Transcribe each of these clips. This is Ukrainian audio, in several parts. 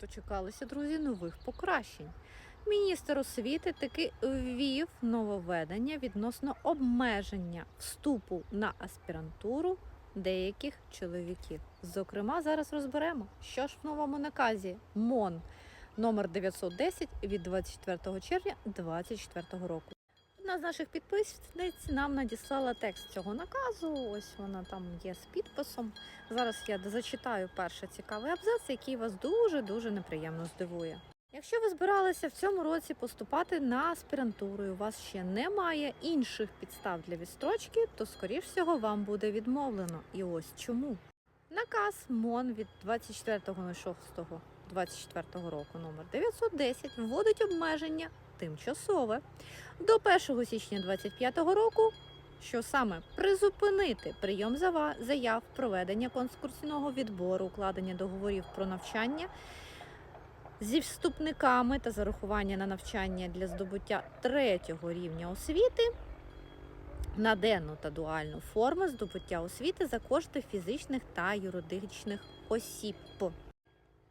Дочекалися, друзі, нових покращень. Міністр освіти таки ввів нововведення відносно обмеження вступу на аспірантуру деяких чоловіків. Зокрема, зараз розберемо, що ж в новому наказі МОН номер 910 від 24 червня 2024 року. З наших підписниць нам надіслала текст цього наказу. Ось вона там є з підписом. Зараз я зачитаю перший цікавий абзац, який вас дуже дуже неприємно здивує. Якщо ви збиралися в цьому році поступати на аспірантуру, і у вас ще немає інших підстав для відстрочки, то скоріш всього вам буде відмовлено. І ось чому. Наказ МОН від 24.06.24 року номер 910 вводить обмеження тимчасове. До 1 січня 2025 року, що саме призупинити прийом заяв, проведення конкурсного відбору, укладення договорів про навчання зі вступниками та зарахування на навчання для здобуття третього рівня освіти на денну та дуальну форму здобуття освіти за кошти фізичних та юридичних осіб.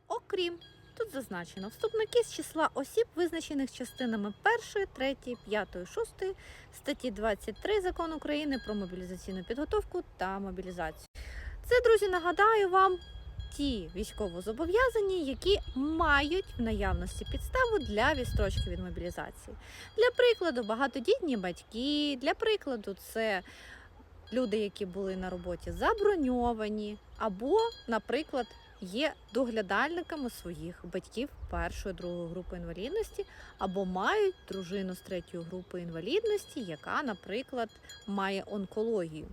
Окрім Тут зазначено вступники з числа осіб, визначених частинами 1, 3, 5, 6 статті 23 Закону України про мобілізаційну підготовку та мобілізацію. Це, друзі, нагадаю вам ті військовозобов'язані, які мають в наявності підставу для відстрочки від мобілізації. Для прикладу, багатодітні батьки, для прикладу, це люди, які були на роботі заброньовані, або, наприклад, є доглядальниками своїх батьків першої другої групи інвалідності, або мають дружину з третьої групи інвалідності, яка, наприклад, має онкологію.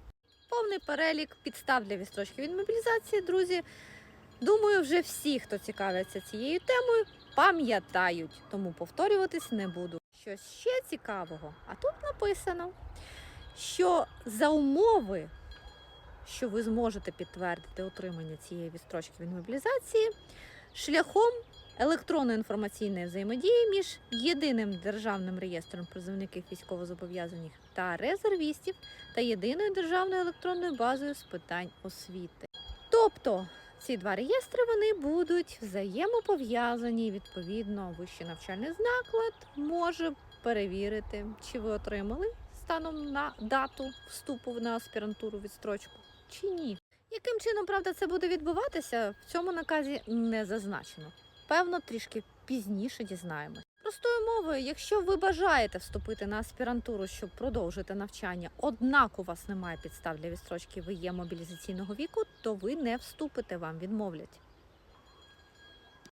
Повний перелік підстав для відстрочки від мобілізації, друзі. Думаю, вже всі, хто цікавляться цією темою, пам'ятають, тому повторюватись не буду. Щось ще цікавого, а тут написано, що за умови що ви зможете підтвердити отримання цієї відстрочки від мобілізації шляхом електронної інформаційної взаємодії між єдиним державним реєстром призовників військовозобов'язаних та резервістів та єдиною державною електронною базою з питань освіти. Тобто ці два реєстри вони будуть взаємопов'язані. Відповідно, вищий навчальний заклад може перевірити, чи ви отримали станом на дату вступу на аспірантуру відстрочку чи ні. Яким чином, правда, це буде відбуватися, в цьому наказі не зазначено. Певно, трішки пізніше дізнаємось. Простою мовою, якщо ви бажаєте вступити на аспірантуру, щоб продовжити навчання, однак у вас немає підстав для відстрочки, ви є мобілізаційного віку, то ви не вступите, вам відмовлять.